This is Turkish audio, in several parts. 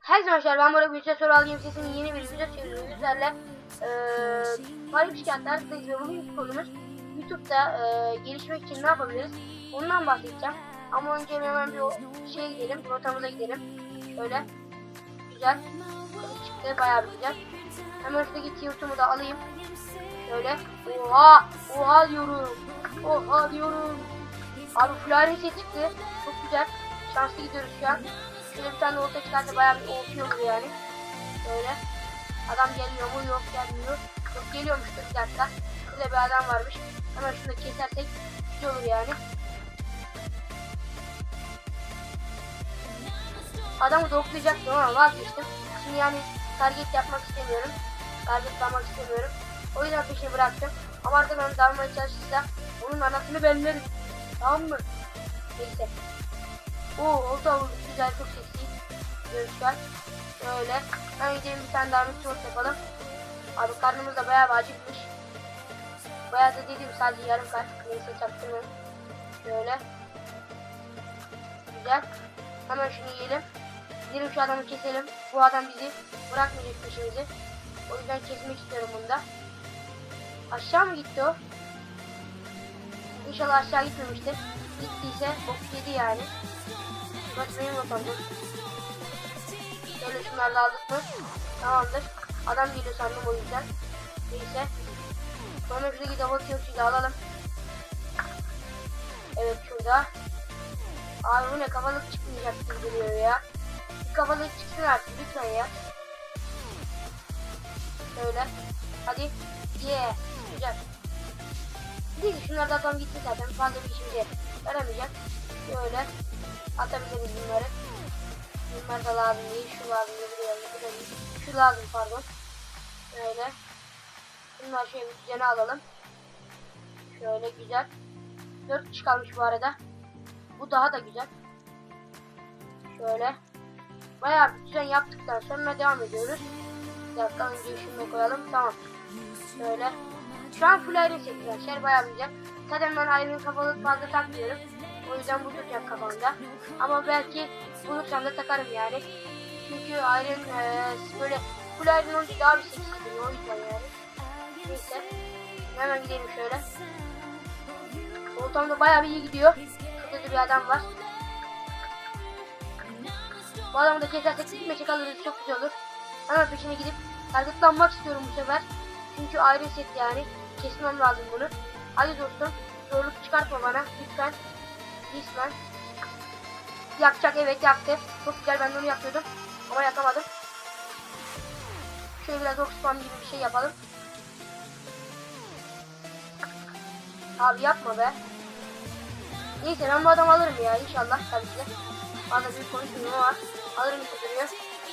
Herkese merhabalar ben Bora Gülçe Soru Algı Sesi'nin yeni bir video çeviriyorum sizlerle eee Paris şikayetlerdeyiz ve bugünkü konumuz. YouTube'da eee, gelişmek için ne yapabiliriz? Ondan bahsedeceğim. Ama önce hemen bir o şeye gidelim rotamıza gidelim. Şöyle güzel çıktı bayağı bir güzel hemen şuradaki tiyutumu da alayım şöyle oha oha diyorum oha diyorum abi flyer set çıktı çok güzel şanslı gidiyoruz şu an Şöyle bir tane orta çıkarsa bayağı bir olur yani. Böyle. Adam geliyor mu? Yok gelmiyor. Yok geliyormuş da bir dakika. Şurada bir adam varmış. Hemen şunu kesersek güzel olur yani. Adamı doklayacaktım ama vazgeçtim. Şimdi yani target yapmak istemiyorum. Target almak istemiyorum. O yüzden peşini bıraktım. Ama arkadan dalmaya çalışırsa onun anasını bellerim. Tamam mı? Neyse. Oo, olta vurdu. Güzel, çok seksi. Görüşler. Şöyle. Ben gidelim bir tane daha mutlu yapalım. Abi karnımız da bayağı acıkmış. Bayağı da dediğim sadece yarım kalp. Neyse çaktırmayın. Şöyle. Güzel. Hemen şunu yiyelim. Gidelim şu adamı keselim. Bu adam bizi bırakmayacak peşimizi. O yüzden kesmek istiyorum bunu da. Aşağı mı gitti o? İnşallah aşağı gitmemiştir. Gittiyse bok yedi yani. Burası benim rotamdır. Şöyle şunları aldık mı? Tamamdır. Adam geliyor sandım o yüzden. Neyse. Sonra şuradaki double da alalım. Evet şurada. Abi bu ne kafalık çıkmayacak gibi duruyor ya. Kafalık çıksın artık lütfen ya. Şöyle. Hadi. Yeah. Güzel. Neyse şunlar da tam gitti zaten. Fazla bir işimize yaramayacak. Şöyle atabiliriz bunları. Bunlar da lazım değil. Şu lazım değil. Değil. Şu lazım pardon. Şöyle. Bunlar şöyle bir düzene alalım. Şöyle güzel. 4 kişi kalmış bu arada. Bu daha da güzel. Şöyle. Bayağı bir düzen yaptıktan sonra devam ediyoruz. Bir dakika önce şunu koyalım. Tamam. Şöyle. Şu an full iron set arkadaşlar. Bayağı güzel. Zaten ben iron kafalık fazla takmıyorum. O yüzden bu duracak kafamda. Ama belki bulursam da takarım yani. Çünkü Iron e, böyle full Iron olunca daha bir seksi duruyor o yüzden yani. Neyse. Hemen gidelim şöyle. Ortamda bayağı bir iyi gidiyor. Şurada da bir adam var. Bu adamı da kesersek bir meçek alırız çok güzel olur. Hemen peşine gidip targetlanmak istiyorum bu sefer. Çünkü Iron set yani. Kesmem lazım bunu. Hadi dostum. Zorluk çıkartma bana lütfen. Resmen. Yakacak evet yaktı. Çok güzel ben de onu yapıyordum. Ama yakamadım. Şöyle biraz Oxfam gibi bir şey yapalım. Abi yapma be. Neyse ben bu adamı alırım ya inşallah tabii ki. Fazla büyük konuşmuyorum ama alırım gibi duruyor.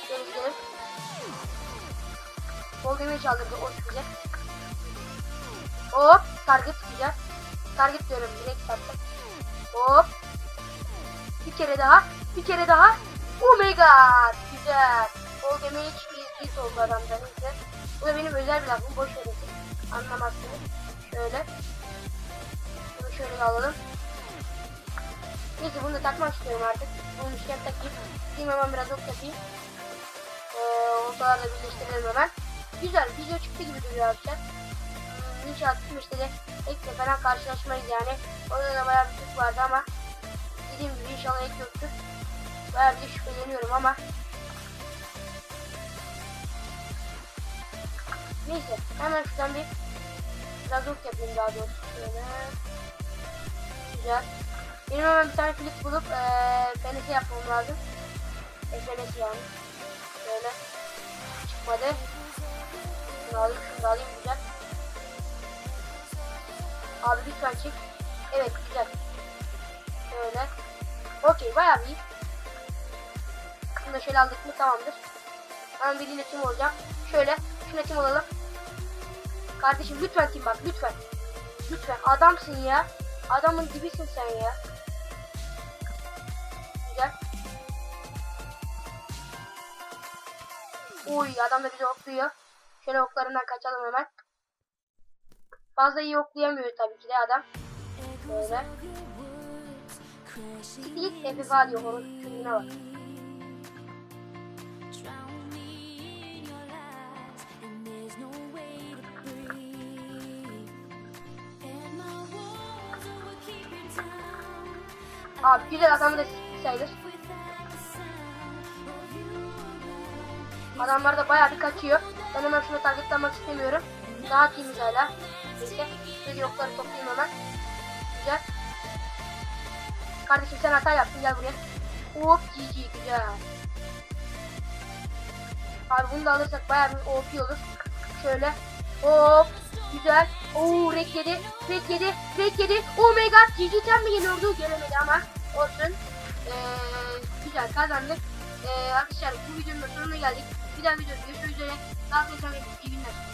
Gelin gelin. Bol demeye çaldırdı o güzel. Hop target güzel. Target diyorum direkt target. Hop. Bir kere daha. Bir kere daha. Oh my god. Güzel. Bol damage bir hit oldu adamda neyse. Bu da benim özel bir lafım. Boş verin. Anlamazsınız. Şöyle. Bunu şöyle alalım. Neyse bunu da takmak istiyorum artık. Bunu işlem takayım. Gideyim hemen biraz ok yapayım. Ee, ortalarla birleştirelim hemen. Güzel. Video çıktı gibi duruyor arkadaşlar. Hmm, İnşallah işte de ekle falan karşılaşmayız yani. Orada da bayağı bir Türk vardı ama dediğim gibi inşallah ek yoktur. Bayağı bir şüpheleniyorum ama. Neyse hemen şuradan bir biraz ok yapayım daha doğrusu. Şöyle. Güzel. Benim hemen bir tane flip bulup ee, fenesi yapmam lazım. E, fenesi yani. Şöyle. Çıkmadı. Şunu alayım şunu alayım güzel. Abi lütfen çık. Evet güzel. Şöyle. Okey bayağı iyi. Bunu da şöyle aldık mı tamamdır. Ben biriyle tim olacağım. Şöyle şuna tim olalım. Kardeşim lütfen tim bak lütfen. Lütfen adamsın ya. Adamın dibisin sen ya. Uy adam da bizi okluyor. Şöyle oklarından kaçalım hemen. Fazla iyi oklayamıyor tabii ki de adam. Böyle. Git FFA diyor onun çocuğuna bak. Abi güzel adamı da sayılır. Adamlar da bayağı bir kaçıyor. Ben hemen şunu targetlamak istemiyorum. Daha temiz hala. Neyse. Şöyle yokları toplayayım hemen. Güzel. Kardeşim sen hata yaptın gel buraya. Hop GG güzel. Abi bunu da alırsak bayağı bir OP olur. Şöyle. Hop. Güzel. Oo rek yedi. Rek yedi. Rek yedi. Oh my god. GG'den mi geliyordu? Gelemedi ama. Olsun. Ee, güzel kazandık. Ee, arkadaşlar bu videonun sonuna geldik. Bir daha videoda görüşmek üzere. Daha iyi günler.